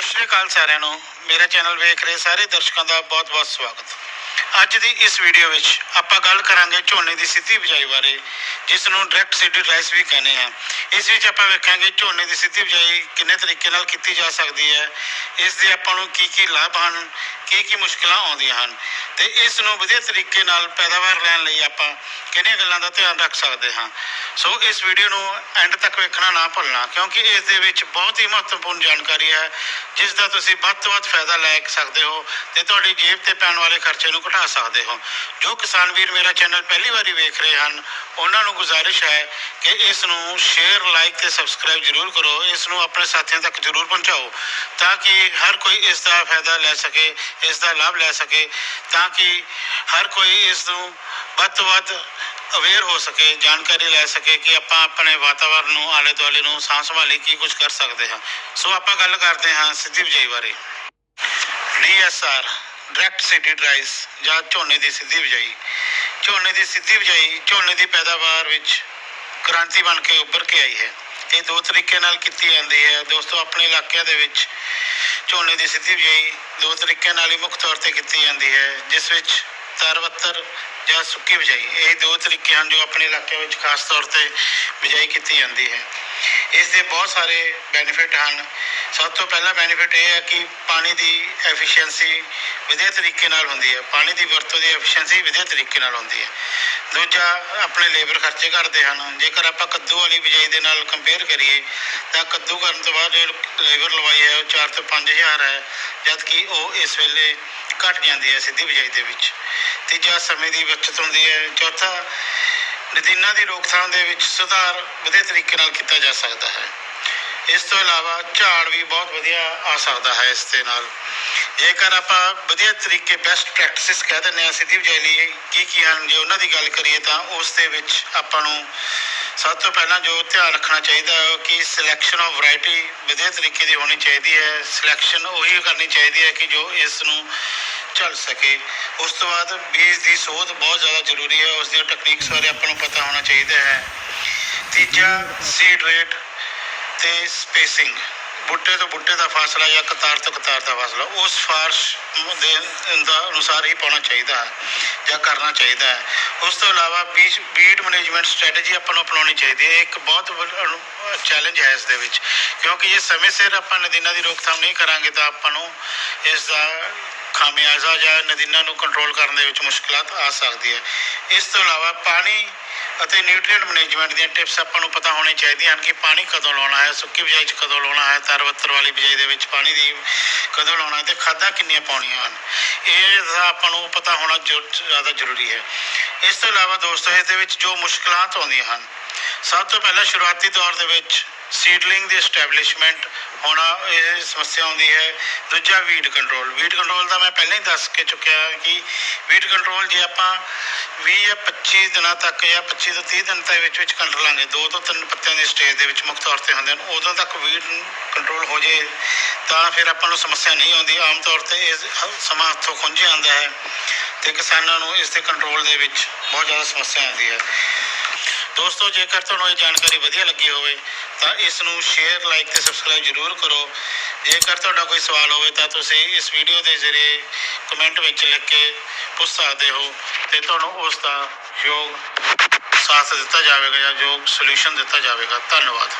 ਸਤਿ ਸ਼੍ਰੀ ਅਕਾਲ ਸਾਰਿਆਂ ਨੂੰ। ਮੇਰਾ ਚੈਨਲ ਵੇਖ ਰਹੇ ਸਾਰੇ ਦਰਸ਼ਕਾਂ ਦਾ ਬਹੁਤ-ਬਹੁਤ ਸਵਾਗਤ। ਅੱਜ ਦੀ ਇਸ ਵੀਡੀਓ ਵਿੱਚ ਆਪਾਂ ਗੱਲ ਕਰਾਂਗੇ ਝੋਨੇ ਦੀ ਸਿੱਧੀ ਬਿਜਾਈ ਬਾਰੇ ਜਿਸ ਨੂੰ ਡਾਇਰੈਕਟ ਸੀਡਡ ਰਾਈਸ ਵੀ ਕਹਿੰਦੇ ਆ। ਇਸ ਵਿੱਚ ਆਪਾਂ ਵੇਖਾਂਗੇ ਝੋਨੇ ਦੀ ਸਿੱਧੀ ਬਿਜਾਈ ਕਿੰਨੇ ਤਰੀਕੇ ਨਾਲ ਕੀਤੀ ਜਾ ਸਕਦੀ ਹੈ, ਇਸ ਦੇ ਆਪਾਂ ਨੂੰ ਕੀ ਕੀ ਲਾਭ ਹਨ, ਕੀ ਕੀ ਮੁਸ਼ਕਲਾਂ ਆਉਂਦੀਆਂ ਹਨ, ਤੇ ਇਸ ਨੂੰ ਵਧੀਆ ਤਰੀਕੇ ਨਾਲ ਪੈਦਾਵਾਰ ਲੈਣ ਲਈ ਆਪਾਂ ਕਿਹੜੀਆਂ ਗੱਲਾਂ ਦਾ ਧਿਆਨ ਰੱਖ ਸਕਦੇ ਹਾਂ। ਸੋ ਇਸ ਵੀਡੀਓ ਨੂੰ ਐਂਡ ਤੱਕ ਵੇਖਣਾ ਨਾ ਭੁੱਲਣਾ, ਕਿਉਂਕਿ ਇਸ ਦੇ ਵਿੱਚ ਬਹੁਤ ਹੀ ਮਹੱਤਵਪੂਰਨ ਜਾਣਕਾਰੀ ਹੈ ਜਿਸ ਦਾ ਤੁਸੀਂ ਵੱਧ ਤੋਂ ਵੱਧ ਫਾਇਦਾ ਲੈ ਸਕਦੇ ਹੋ ਤੇ ਤੁਹਾਡੀ ਜੇਬ ਤੇ ਪੈਣ ਵਾਲੇ ਖਰਚੇ ਨੂੰ ਘਟਾ ਸਕਦੇ ਹੋ। ਜੋ ਕਿਸਾਨ ਵੀਰ ਮੇਰਾ ਚੈਨਲ ਪਹਿਲੀ ਵਾਰੀ ਵੇਖ ਰਹੇ ਹਨ, ਉਹਨਾਂ ਨੂੰ ਗੁਜ਼ਾਰਿਸ਼ ਹੈ ਕਿ ਇਸ ਨੂੰ ਸ਼ੇਅਰ ਲਾਈਕ ਤੇ ਸਬਸਕ੍ਰਾਈਬ ਜ਼ਰੂਰ ਕਰੋ, ਇਸ ਨੂੰ ਆਪਣੇ ਸਾਥੀਆਂ ਤੱਕ ਜ਼ਰੂਰ ਪਹੁੰਚਾਓ, ਤਾਂ ਕਿ ਹਰ ਕੋਈ ਇਸ ਦਾ ਫਾਇਦਾ ਲੈ ਸਕੇ, ਇਸ ਦਾ ਲਾਭ ਲੈ ਸਕੇ, ਤਾਂ ਕਿ ਹਰ ਕੋਈ ਇਸ ਨੂੰ ਵੱਧ ਤੋਂ ਵੱਧ ਅਵੇਅਰ ਹੋ ਸਕੇ, ਜਾਣਕਾਰੀ ਲੈ ਸਕੇ ਕਿ ਆਪਾਂ ਆਪਣੇ ਵਾਤਾਵਰਣ ਨੂੰ ਆਲੇ ਦੁਆਲੇ ਨੂੰ, ਸਾਂਭ ਸੰਭਾਲੀ ਕੀ ਕੁਝ ਕਰ ਸਕਦੇ ਹਾਂ। ਸੋ ਆਪਾਂ ਗੱਲ ਕਰਦੇ ਹਾਂ ਸਿੱਧੀ ਬਿਜਾਈ ਬਾਰੇ। ਡੀਐਸਆਰ ਡਾਇਰੈਕਟ ਸੀਡਡ ਰਾਈਸ ਜਾਂ ਝੋਨੇ ਦੀ ਸਿੱਧੀ ਬਿਜਾਈ ਝੋਨੇ ਦੀ ਸਿੱਧੀ ਬਿਜਾਈ ਝੋਨੇ ਦੀ ਪੈਦਾਵਾਰ ਵਿੱਚ ਕ੍ਰਾਂਤੀ ਬਣ ਕੇ ਉੱਭਰ ਕੇ ਆਈ ਹੈ। ਇਹ ਦੋ ਤਰੀਕੇ ਨਾਲ ਕੀਤੀ ਜਾਂਦੀ ਹੈ। ਦੋਸਤੋ, ਆਪਣੇ ਇਲਾਕਿਆਂ ਦੇ ਵਿੱਚ ਝੋਨੇ ਦੀ ਸਿੱਧੀ ਬਿਜਾਈ ਦੋ ਤਰੀਕਿਆਂ ਨਾਲ ਹੀ ਮੁੱਖ ਤੌਰ ਤੇ ਕੀਤੀ ਜਾਂਦੀ ਹੈ, ਜਿਸ ਵਿੱਚ ਤਰਵੱਤਰ ਜਾਂ ਸੁੱਕੀ ਬਿਜਾਈ। ਇਹ ਦੋ ਤਰੀਕੇ ਹਨ ਜੋ ਆਪਣੇ ਇਲਾਕਿਆਂ ਵਿੱਚ ਖਾਸ ਤੌਰ ਤੇ ਬਿਜਾਈ ਕੀਤੀ ਜਾਂਦੀ ਹੈ। ਇਸ ਦੇ ਬਹੁਤ ਸਾਰੇ ਬੈਨੀਫਿਟ ਹਨ। ਸਭ ਤੋਂ ਪਹਿਲਾ ਬੈਨੀਫਿਟ ਇਹ ਹੈ ਕਿ ਪਾਣੀ ਦੀ ਐਫੀਸ਼ੀਐਂਸੀ ਵਧੀਆ ਤਰੀਕੇ ਨਾਲ ਹੁੰਦੀ ਹੈ। ਪਾਣੀ ਦੀ ਵਰਤੋਂ ਦੀ ਐਫੀਸ਼ੀਐਂਸੀ ਵਧੀਆ ਤਰੀਕੇ ਨਾਲ ਹੁੰਦੀ ਹੈ। ਦੂਜਾ, ਆਪਣੇ ਲੇਬਰ ਖਰਚੇ ਕਰਦੇ ਹਨ। ਜੇਕਰ ਆਪਾਂ ਕੱਦੂ ਵਾਲੀ ਬਿਜਾਈ ਦੇ ਨਾਲ ਕੰਪੇਅਰ ਕਰੀਏ, ਤਾਂ ਕੱਦੂ ਕਰਨ ਤੋਂ ਬਾਅਦ ਜੋ ਲੇਬਰ ਲਵਾਈ ਹੈ, ਉਹ 4 ਤੋਂ 5000 ਹੈ ਜਦ ਕਿ ਉਹ ਇਸ ਵੇਲੇ ਘਟ ਜਾਂਦੀ ਹੈ ਸਿੱਧੀ ਬਿਜਾਈ ਦੇ ਵਿੱਚ। ਤੀਜਾ, ਸਮੇਂ ਦੀ ਬਚਤ ਹੁੰਦੀ ਹੈ। ਚੌਥਾ, ਨਦੀਨਾਂ ਦੀ ਰੋਕਥਾਮ ਦੇ ਵਿੱਚ ਸੁਧਾਰ ਵਧੀਆ ਤਰੀਕੇ ਨਾਲ ਕੀਤਾ ਜਾ ਸਕਦਾ ਹੈ। ਇਸ ਤੋਂ ਇਲਾਵਾ ਝਾੜ ਵੀ ਬਹੁਤ ਵਧੀਆ ਆ ਸਕਦਾ ਹੈ ਇਸ ਦੇ ਨਾਲ। ਜੇਕਰ ਆਪਾਂ ਵਧੀਆ ਤਰੀਕੇ ਬੈਸਟ ਪ੍ਰੈਕਟਿਸਿਸ ਕਹਿ ਦਿੰਦੇ ਹਾਂ ਸਿੱਧੀ ਬਿਜਾਈ ਲਈ, ਕੀ ਕੀ ਹਨ, ਜੇ ਉਹਨਾਂ ਦੀ ਗੱਲ ਕਰੀਏ ਤਾਂ ਉਸ ਦੇ ਵਿੱਚ ਆਪਾਂ ਨੂੰ ਸਭ ਤੋਂ ਪਹਿਲਾਂ ਜੋ ਧਿਆਨ ਰੱਖਣਾ ਚਾਹੀਦਾ ਹੈ ਕਿ ਸਿਲੈਕਸ਼ਨ ਆਫ ਵੈਰਾਈਟੀ ਵਧੀਆ ਤਰੀਕੇ ਦੀ ਹੋਣੀ ਚਾਹੀਦੀ ਹੈ। ਸਿਲੈਕਸ਼ਨ ਉਹੀ ਕਰਨੀ ਚਾਹੀਦੀ ਹੈ ਕਿ ਜੋ ਇਸ ਨੂੰ ਚੱਲ ਸਕੇ। ਉਸ ਤੋਂ ਬਾਅਦ ਬੀਜ ਦੀ ਸੋਧ ਬਹੁਤ ਜ਼ਿਆਦਾ ਜ਼ਰੂਰੀ ਹੈ। ਉਸ ਦੀਆਂ ਟੈਕਨੀਕਸ ਬਾਰੇ ਆਪਾਂ ਨੂੰ ਪਤਾ ਹੋਣਾ ਚਾਹੀਦਾ ਹੈ। ਤੀਜਾ ਸੀਡ ਰੇਟ ਤੇ ਸਪੇਸਿੰਗ ਬੁੱਟੇ ਤੋਂ ਬੁੱਟੇ ਦਾ ਫਾਸਲਾ ਜਾਂ ਕਤਾਰ ਤੋਂ ਕਤਾਰ ਦਾ ਫਾਸਲਾ, ਉਸ ਫਾਰਸ਼ ਦੇ ਦਾ ਅਨੁਸਾਰ ਹੀ ਪਾਉਣਾ ਚਾਹੀਦਾ ਹੈ ਜਾਂ ਕਰਨਾ ਚਾਹੀਦਾ ਹੈ। ਉਸ ਤੋਂ ਇਲਾਵਾ ਬੀਜ ਬੀਡ ਮੈਨੇਜਮੈਂਟ ਸਟ੍ਰੈਟਜੀ ਆਪਾਂ ਨੂੰ ਅਪਣਾਉਣੀ ਚਾਹੀਦੀ ਹੈ। ਇੱਕ ਬਹੁਤ ਚੈਲੰਜ ਹੈ ਇਸ ਦੇ ਵਿੱਚ। ਕਿਉਂਕਿ ਜੇ ਸਮੇਂ ਸਿਰ ਆਪਾਂ ਨਦੀਨਾਂ ਦੀ ਰੋਕਥਾਮ ਨਹੀਂ ਕਰਾਂਗੇ ਤਾਂ ਆਪਾਂ ਨੂੰ ਇਸ ਦਾ ਖਾਮਿਆਜ਼ਾ ਜਾਂ ਨਦੀਨਾਂ ਨੂੰ ਕੰਟਰੋਲ ਕਰਨ ਦੇ ਵਿੱਚ ਮੁਸ਼ਕਲਾਂ ਆ ਸਕਦੀ ਹੈ ਇਸ ਤੋਂ ਇਲਾਵਾ ਪਾਣੀ ਅਤੇ ਨਿਊਟ੍ਰੀਐਂਟ ਮੈਨੇਜਮੈਂਟ ਦੀਆਂ ਟਿਪਸ ਆਪਾਂ ਨੂੰ ਪਤਾ ਹੋਣੀ ਚਾਹੀਦੀਆਂ ਹਨ ਕਿ ਪਾਣੀ ਕਦੋਂ ਲਾਉਣਾ ਹੈ, ਸੁੱਕੀ ਬਿਜਾਈ 'ਚ ਕਦੋਂ ਲਾਉਣਾ ਹੈ ਤਰਵੱਤਰ ਵਾਲੀ ਬਿਜਾਈ ਦੇ ਵਿੱਚ ਪਾਣੀ ਦੀ ਕਦੋਂ ਲਾਉਣਾ ਹੈ ਤੇ ਖਾਦਾਂ ਕਿੰਨੀਆਂ ਪਾਉਣੀਆਂ ਹਨ। ਇਹ ਦਾ ਆਪਾਂ ਨੂੰ ਪਤਾ ਹੋਣਾ ਜੋ ਜ਼ਿਆਦਾ ਜ਼ਰੂਰੀ ਹੈ। ਇਸ ਤੋਂ ਇਲਾਵਾ ਦੋਸਤੋ, ਇਸ ਦੇ ਵਿੱਚ ਜੋ ਮੁਸ਼ਕਲਾਂ ਆਉਂਦੀਆਂ ਹਨ, ਸਭ ਤੋਂ ਪਹਿਲਾਂ ਸ਼ੁਰੂਆਤੀ ਦੌਰ ਦੇ ਵਿੱਚ ਸੀਡਲਿੰਗ ਦੀ ਐਸਟੈਬਲਿਸ਼ਮੈਂਟ ਹੋਣਾ ਇਹ ਸਮੱਸਿਆ ਆਉਂਦੀ ਹੈ। ਦੂਜਾ ਵੀਡ ਕੰਟਰੋਲ ਵੀਡ ਕੰਟਰੋਲ ਦਾ ਮੈਂ ਪਹਿਲਾਂ ਹੀ ਦੱਸ ਕੇ ਚੁੱਕਿਆ ਕਿ ਵੀਡ ਕੰਟਰੋਲ ਜੇ ਆਪਾਂ 20 ਜਾਂ 25 ਦਿਨਾਂ ਤੱਕ ਜਾਂ 25 ਤੋਂ 30 ਦਿਨ ਤੱਕ ਵਿੱਚ ਵਿੱਚ ਕੰਟਰੋਲ ਲਾਂਗੇ, ਦੋ ਤੋਂ ਤਿੰਨ ਪੱਤਿਆਂ ਦੀ ਸਟੇਜ ਦੇ ਵਿੱਚ ਮੁੱਖ ਤੌਰ ਤੇ ਹੁੰਦੇ ਹਨ, ਉਦੋਂ ਤੱਕ ਵੀਡ ਕੰਟਰੋਲ ਹੋ ਜੇ, ਤਾਂ ਫਿਰ ਆਪਾਂ ਨੂੰ ਸਮੱਸਿਆ ਨਹੀਂ ਆਉਂਦੀ। ਆਮ ਤੌਰ ਤੇ ਇਹ ਸਮਾਂ ਹੱਥੋਂ ਖੁੰਝ ਜਾਂਦਾ ਹੈ ਤੇ ਕਿਸਾਨਾਂ ਨੂੰ ਇਸ ਦੇ ਕੰਟਰੋਲ ਦੇ ਵਿੱਚ ਬਹੁਤ ਜ਼ਿਆਦਾ ਸਮੱਸਿਆ ਆਉਂਦੀ ਹੈ। ਦੋਸਤੋ, ਜੇਕਰ ਤੁਹਾਨੂੰ ਇਹ ਜਾਣਕਾਰੀ ਵਧੀਆ ਲੱਗੀ ਹੋਵੇ, ਤਾਂ ਇਸ ਨੂੰ ਸ਼ੇਅਰ ਲਾਈਕ ਤੇ ਸਬਸਕ੍ਰਾਈਬ ਜ਼ਰੂਰ ਕਰੋ। ਜੇਕਰ ਤੁਹਾਡਾ ਕੋਈ ਸਵਾਲ ਹੋਵੇ, ਤਾਂ ਤੁਸੀਂ ਇਸ ਵੀਡੀਓ ਦੇ ਜ਼ਰੀਏ ਕਮੈਂਟ ਵਿੱਚ ਲਿਖ ਕੇ ਪੁੱਛ ਸਕਦੇ ਹੋ ਤੇ ਤੁਹਾਨੂੰ ਉਸ ਦਾ ਯੋਗ ਸਾਥ ਦਿੱਤਾ ਜਾਵੇਗਾ ਜਾਂ ਯੋਗ ਸੋਲੂਸ਼ਨ ਦਿੱਤਾ ਜਾਵੇਗਾ। ਧੰਨਵਾਦ।